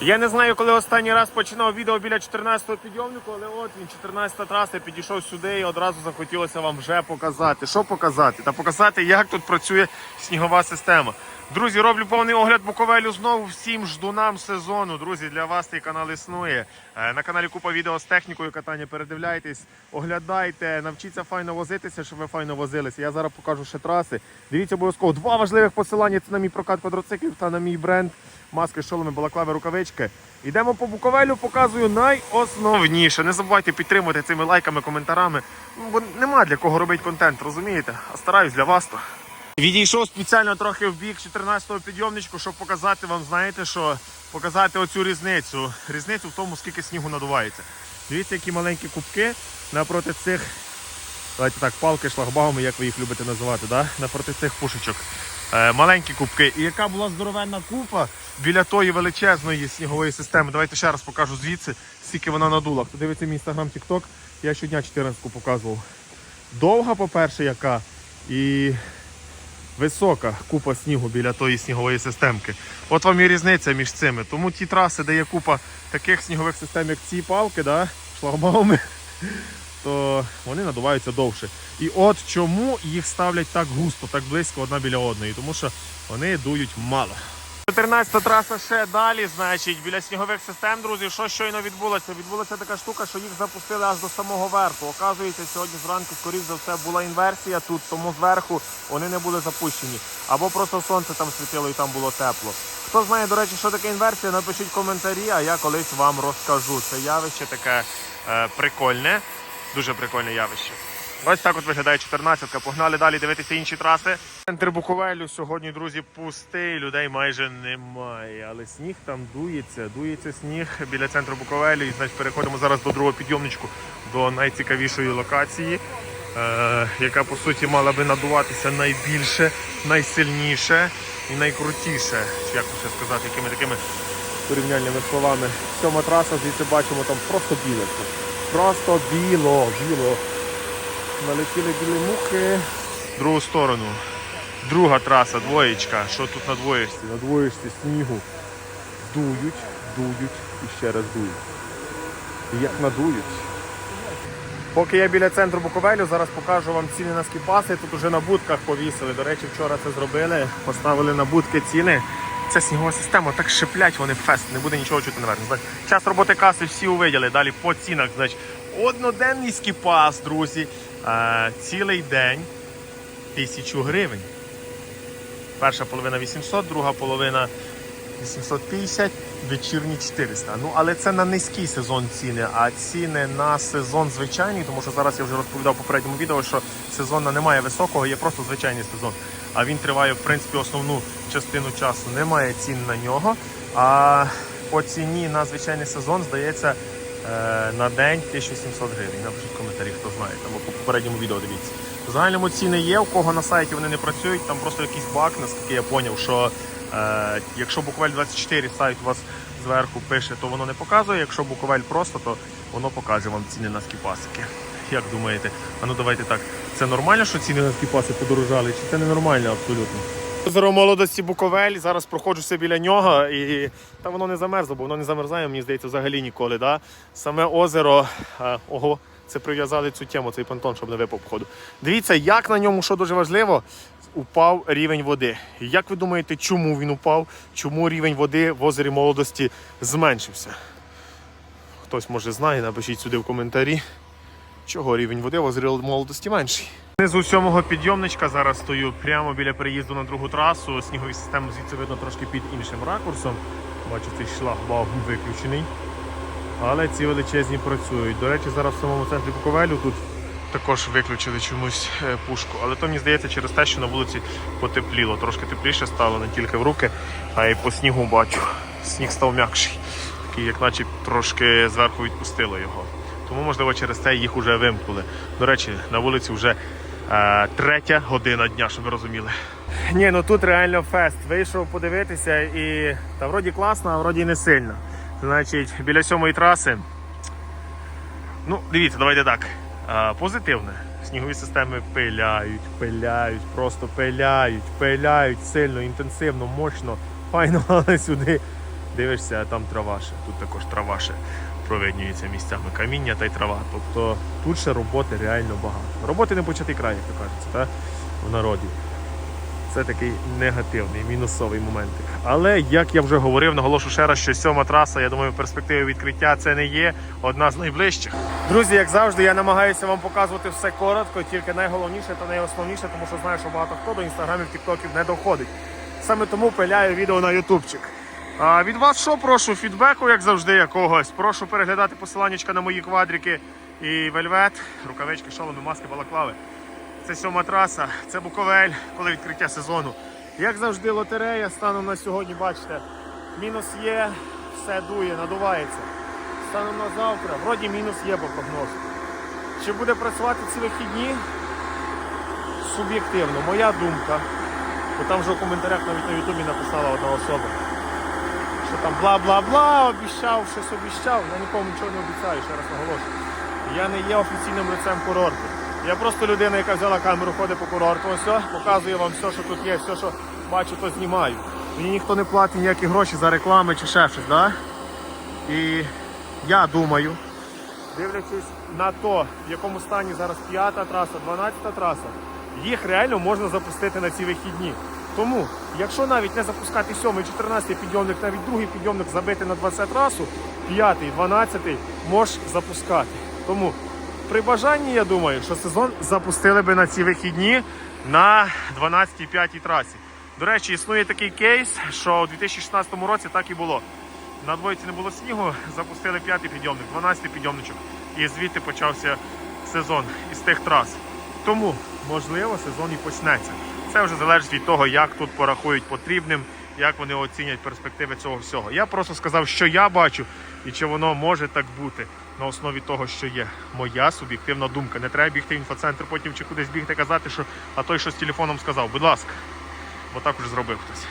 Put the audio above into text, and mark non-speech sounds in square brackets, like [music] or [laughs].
Я не знаю, коли останній раз починав відео біля 14-го підйомнику, але от він 14 траса, підійшов сюди і одразу захотілося вам вже показати. Що показати? Та показати, як тут працює снігова система. Друзі, роблю повний огляд Буковелю знову всім ждунам сезону. Друзі, для вас цей канал існує. Е, На каналі купа відео з технікою катання. Передивляйтесь, оглядайте, навчіться файно возитися, щоб ви файно возилися. Я зараз покажу ще траси. Дивіться обов'язково два важливих посилання. Це на мій прокат квадроциклів та на мій бренд. Маски, шоломи, балаклави, рукавички. Йдемо по Буковелю, показую найосновніше. Не забувайте підтримувати цими лайками, коментарами. Бо нема для кого робити контент, розумієте? А стараюсь для вас то. Відійшов спеціально трохи в бік 14-го підйомничку, щоб показати вам, знаєте що, показати оцю різницю. Різницю в тому, скільки снігу надувається. Дивіться, які маленькі кубки напроти цих, давайте так, палки, шлагбауми, як ви їх любите називати, да? напроти цих пушечок. Е, маленькі кубки. І яка була здоровенна купа біля тої величезної снігової системи. Давайте ще раз покажу звідси, скільки вона надула. Хто дивиться мій інстаграм, тікток, я щодня 14-ку показував. Довга, по-перше, яка. І висока купа снігу біля тої снігової системки. От вам і різниця між цими. Тому ті траси, де є купа таких снігових систем, як ці палки, да, шлагбауми, [laughs] то вони надуваються довше. І от чому їх ставлять так густо, так близько одна біля одної, тому що вони дують мало. 14 траса ще далі, значить, біля снігових систем, друзі, що щойно відбулося? Відбулася така штука, що їх запустили аж до самого верху. Оказується, сьогодні зранку, скоріш за все, була інверсія тут, тому зверху вони не були запущені. Або просто сонце там світило і там було тепло. Хто знає, до речі, що таке інверсія, напишіть коментарі, а я колись вам розкажу. Це явище таке е, прикольне, дуже прикольне явище. Ось так от виглядає 14-ка. Погнали далі дивитися інші траси. Центр Буковелю сьогодні, друзі, пустий, людей майже немає. Але сніг там дується, дується сніг біля центру Буковелю. І значить переходимо зараз до другого підйомничку, до найцікавішої локації, е, яка по суті мала би надуватися найбільше, найсильніше і найкрутіше. Як ще сказати, якими такими порівняльними словами. Сьома траса, звідси бачимо, там просто біле. Просто біло, біло. Налетіли білі мухи. В другу сторону. Друга траса, двоєчка. Що тут на двоєчці? На двоєчці снігу. Дують, дують і ще раз дують. І як надують. Поки я біля центру Буковелю, зараз покажу вам ціни на скіпаси. Тут уже на будках повісили. До речі, вчора це зробили. Поставили на будки ціни. Це снігова система, так шиплять вони фест, не буде нічого чути наверх. Значить, Час роботи каси всі увиділи. Далі по цінах. Значить, одноденний скіпас, друзі. Цілий день тисячу гривень. Перша половина 800, друга половина 850, вечірні 400. Ну, але це на низький сезон ціни, а ціни на сезон звичайний, тому що зараз я вже розповідав в попередньому відео, що сезону немає високого, є просто звичайний сезон. А він триває, в принципі, основну частину часу. Немає цін на нього. А по ціні на звичайний сезон, здається, на день 1700 гривень. Напишіть в коментарі, хто знає, там по попередньому відео дивіться. В загальному ціни є, у кого на сайті вони не працюють, там просто якийсь баг, наскільки я зрозумів, що е, якщо Буковель 24 сайт у вас зверху пише, то воно не показує. Якщо Буковель просто, то воно покаже вам ціни на скіпасики. Як думаєте? А ну давайте так. Це нормально, що ціни на скіпаси подорожали, чи це ненормально абсолютно? Озеро молодості Буковель. Зараз проходжуся біля нього і та воно не замерзло, бо воно не замерзає, мені здається, взагалі ніколи. Да? Саме озеро. е, ого, це прив'язали цю тему, цей понтон, щоб не випав походу. Дивіться, як на ньому, що дуже важливо, упав рівень води. Як ви думаєте, чому він упав? Чому рівень води в озері молодості зменшився? Хтось може знає, напишіть сюди в коментарі, чого рівень води в озері молодості менший. Знизу сьомого підйомничка зараз стою прямо біля переїзду на другу трасу. Снігові системи звідси видно трошки під іншим ракурсом. Бачу, цей шлагбаум виключений. Але ці величезні працюють. До речі, зараз в самому центрі Буковелю тут також виключили чомусь е, пушку. Але то мені здається через те, що на вулиці потепліло. Трошки тепліше стало не тільки в руки, а й по снігу бачу. Сніг став м'якший. Такий, як наче трошки зверху відпустило його. Тому, можливо, через це їх вже вимкнули. До речі, на вулиці вже е, третя година дня, щоб ви розуміли. Ні, ну тут реально фест. Вийшов подивитися і та вроді класно, а вроді не сильно. Значить, біля сьомої траси. Ну, дивіться, давайте так. А, позитивне. Снігові системи пиляють, пиляють, просто пиляють, пиляють сильно, інтенсивно, мощно, файно, але сюди Дивишся, а там трава ще. Тут також трава ще провиднюється місцями. Каміння та й трава. Тобто тут ще роботи реально багато. Роботи не початий край, як то кажеться, та? в народі. Це такий негативний, мінусовий моментик. Але як я вже говорив, наголошу ще раз, що сьома траса, я думаю, в перспективі відкриття це не є одна з найближчих. Друзі, як завжди, я намагаюся вам показувати все коротко, тільки найголовніше та найосновніше, тому що знаю, що багато хто до інстаграмів, тіктоків не доходить. Саме тому пиляю відео на ютубчик. А від вас що прошу? Фідбеку, як завжди, якогось. Прошу переглядати посиланнячка на мої квадрики і вельвет, рукавички, шоломи, маски, балаклави. Це сьома траса, це Буковель, коли відкриття сезону. Як завжди, лотерея станом на сьогодні, бачите, мінус є, все дує, надувається. Станом на завтра, вроді мінус є по прогнозу. Чи буде працювати ці вихідні? Суб'єктивно, моя думка. Бо там вже у коментарях навіть на Ютубі написала одна особа. Що там бла-бла-бла, обіщав, щось обіщав. Я нікому нічого не обіцяю, ще раз наголошую. Я не є офіційним лицем курорту. Я просто людина, яка взяла камеру, ходить по курорту, ось показує вам все, що тут є, все, що бачу, то знімаю. Мені ніхто не платить ніякі гроші за реклами чи ще щось, да? І я думаю, дивлячись на то, в якому стані зараз п'ята траса, 12 траса, їх реально можна запустити на ці вихідні. Тому, якщо навіть не запускати 7 14 підйомник, навіть другий підйомник забити на 20 трасу, 5 12 можеш запускати. Тому при бажанні, я думаю, що сезон запустили би на ці вихідні на 12 5 трасі. До речі, існує такий кейс, що у 2016 році так і було. На двойці не було снігу, запустили п'ятий підйомник, 12 підйомничок, і звідти почався сезон із тих трас. Тому, можливо, сезон і почнеться. Це вже залежить від того, як тут порахують потрібним, як вони оцінять перспективи цього всього. Я просто сказав, що я бачу, і чи воно може так бути на основі того, що є. Моя суб'єктивна думка. Не треба бігти в інфоцентр, потім чи кудись бігти казати, що а той що з телефоном сказав. Будь ласка, бо так уже зробив хтось.